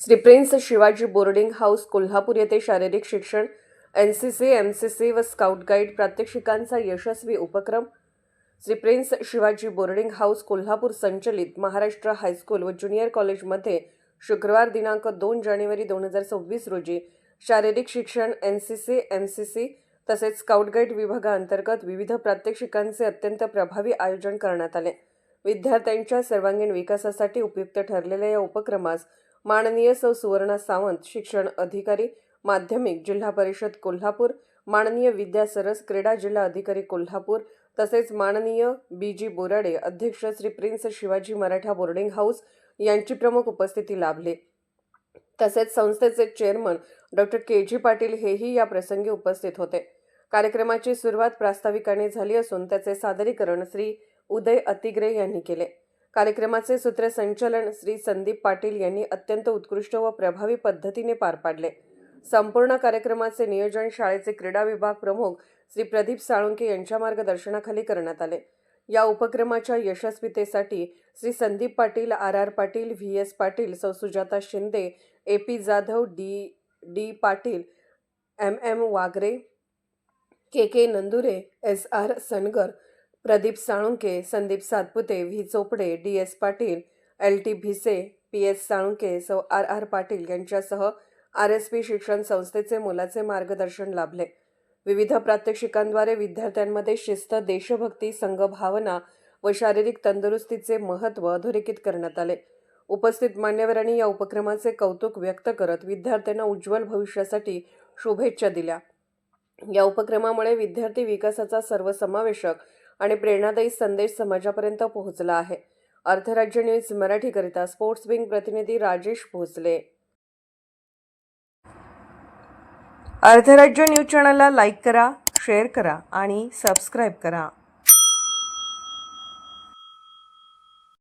Shri prince Shivaji boarding house Kolhapur येथे शारीरिक शिक्षण N C C M C C व स्काउट गाईड प्रात्यक्षिकांचा यशस्वी उपक्रम. Shri prince Shivaji boarding house Kolhapur संचलित महाराष्ट्र हायस्कूल व ज्युनियर कॉलेजमध्ये शुक्रवार दिनांक दोन जानेवारी दोन हजार सव्वीस रोजी शारीरिक शिक्षण N C C M C C तसेच स्काउट गाईड विभागाअंतर्गत विविध प्रात्यक्षिकांचे अत्यंत प्रभावी आयोजन करण्यात आले. विद्यार्थ्यांच्या सर्वांगीण विकासासाठी उपयुक्त ठरलेल्या या उपक्रमास माननीय सौ सुवर्णा सावंत शिक्षण अधिकारी माध्यमिक जिल्हा परिषद कोल्हापूर माननीय विद्या सरस क्रीडा जिल्हा अधिकारी कोल्हापूर तसेच माननीय बी जी बोराडे अध्यक्ष Shri prince Shivaji Maratha boarding house यांची प्रमुख उपस्थिती लाभली. तसेच संस्थेचे chairman doctor K G Patil हेही या प्रसंगी उपस्थित होते. कार्यक्रमाची सुरुवात प्रास्ताविकाने झाली असून त्याचे सादरीकरण श्री उदय अतिग्रे यांनी केले. कार्यक्रमाचे सूत्रसंचलन श्री संदीप पाटील यांनी अत्यंत उत्कृष्ट व प्रभावी पद्धतीने पार पाडले. संपूर्ण कार्यक्रमाचे नियोजन शाळेचे क्रीडा विभाग प्रमुख श्री प्रदीप साळुंके यांच्या मार्गदर्शनाखाली करण्यात आले. या उपक्रमाच्या यशस्वीतेसाठी Shri Sandeep Patil R R Patil V S Patil Sau Sujata Shinde A P Jadhav D D Patil M M Wagare K K Nandure S R Sanagar Pradeep Salunke Sandeep Satpute V Chopde D S Patil L T Bhise P S Salunke Sau R R Patil यांच्यासह R S P शिक्षण संस्थेचे मुलाचे मार्गदर्शन लाभले. विविध प्रात्यक्षिकांद्वारे विद्यार्थ्यांमध्ये शिस्त देशभक्ती संघभावना व शारीरिक तंदुरुस्तीचे महत्त्व अधोरेखित करण्यात आले. उपस्थित मान्यवरांनी या उपक्रमाचे कौतुक व्यक्त करत विद्यार्थ्यांना उज्ज्वल भविष्यासाठी शुभेच्छा दिल्या. या उपक्रमामुळे विद्यार्थी विकासाचा सर्वसमावेशक आणि प्रेरणादायी संदेश समाजापर्यंत पोहोचला आहे. अर्थराज्य न्यूज मराठीकरिता स्पोर्ट्स विंग प्रतिनिधी राजेश भोसले. अर्थराज्य न्यूज चॅनलला लाईक करा शेअर करा आणि सबस्क्राईब करा.